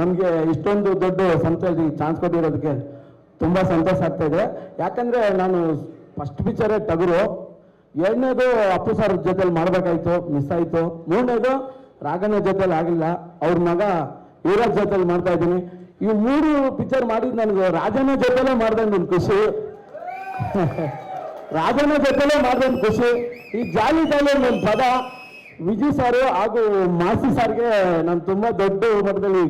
ನಮಗೆ ಇಷ್ಟೊಂದು ದೊಡ್ಡ ಸಂಸ್ಥೆಯಲ್ಲಿ ಚಾನ್ಸ್ ಕೊಟ್ಟಿರೋದಕ್ಕೆ ತುಂಬ ಸಂತೋಷ ಆಗ್ತಾ ಇದೆ. ಯಾಕಂದರೆ ನಾನು ಫಸ್ಟ್ ಪಿಕ್ಚರೇ ತಗರು, ಎರಡನೇದು ಅಪ್ಪು ಸರ್ ಜೊತೆಲಿ ಮಾಡಬೇಕಾಯ್ತು ಮಿಸ್ ಆಯಿತು. ಮೂರನೇದು ರಾಘನ ಜೊತೆಲಿ ಆಗಿಲ್ಲ ಅವ್ರ ಮಗ ಯುವರಾಜ್ ಜೊತೆಲಿ ಮಾಡ್ತಾ ಇದ್ದೀನಿ. ಈ ಮೂರು ಪಿಕ್ಚರ್ ಮಾಡಿದ ನನಗೆ ರಾಜನ ಜೊತೆಲೇ ಮಾಡ್ದಂಗೆ ನನ್ನ ಖುಷಿ. ರಾಜನ ಜೊತೆಲೇ ಮಾಡಿದ ಖುಷಿ. ಈ ಜಾಲಿ ಜಾಲಿ ನನ್ನ ಪದ ವಿಜಯ್ ಸಾರು ಹಾಗೂ ಮಾಸಿ ಸಾರ್ಗೆ ನಾನು ತುಂಬ ದೊಡ್ಡ ಮಟ್ಟದಲ್ಲಿ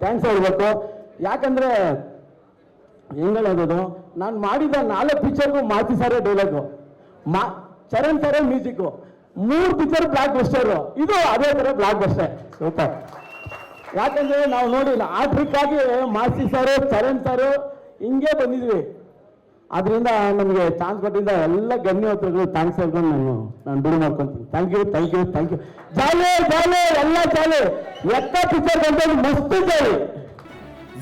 ಥ್ಯಾಂಕ್ಸ್ ಹೇಳ್ಬೇಕು. ಯಾಕಂದ್ರೆ ಹೆಂಗ್ ಹೇಳೋದು? ನಾನು ಮಾಡಿದ ನಾಲ್ಕು ಪಿಕ್ಚರ್ಗೂ ಮಾಸಿ ಸಾರೇ ಡೈಲಾಗು ಮಾ ಚರಣ್ ಸರೇ ಮ್ಯೂಸಿಕ್ಕು ಮೂರು ಪಿಕ್ಚರ್ ಬ್ಲಾಕ್ ಬಸ್ಟರು ಇದು ಅದೇ ಥರ ಬ್ಲಾಕ್ ಬಸ್ಟರ್ ಸೂಪರ್. ಯಾಕಂದ್ರೆ ನಾವು ನೋಡಿಲ್ಲ. ಆ ಟ್ರಿಕ್ಕಾಗಿ ಮಾಸಿ ಸಾರು ಚರಣ್ ಸಾರು ಹಿಂಗೆ ಬಂದಿದ್ವಿ. ಅದರಿಂದ ನಮಗೆ ಚಾನ್ಸ್ ಕೊಟ್ಟಿದ್ದ ಎಲ್ಲ ಗಣ್ಯವತಗಳು ಥ್ಯಾಂಕ್ಸ್ ಹೇಳ್ಕೊಂಡು ನಾನು ನಾನು ಬಿಡು ಮಾಡ್ಕೊಂತೀನಿ. Thank you thank you thank you jolly jolly ಎಲ್ಲ ಜಾಲಿ. ಎತ್ತ ಪಿಕ್ಚರ್ ಬಂದ ಮಸ್ತ್ ಜಾಲಿ.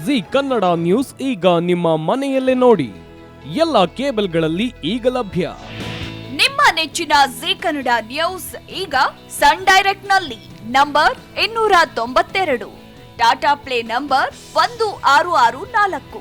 ಜಿ ಕನ್ನಡ ನ್ಯೂಸ್ ಈಗ ನಿಮ್ಮ ಮನೆಯಲ್ಲೇ ನೋಡಿ. ಎಲ್ಲ ಕೇಬಲ್ಗಳಲ್ಲಿ ಈಗ ಲಭ್ಯ. ನಿಮ್ಮ ನೆಚ್ಚಿನ ಜಿ ಕನ್ನಡ ನ್ಯೂಸ್ ಈಗ ಸನ್ ಡೈರೆಕ್ಟ್ನಲ್ಲಿ ನಂಬರ್ ಇನ್ನೂರ ತೊಂಬತ್ತೆರಡು. ಟಾಟಾ ಪ್ಲೇ ನಂಬರ್ ಒಂದು ಆರು ಆರು ನಾಲ್ಕು.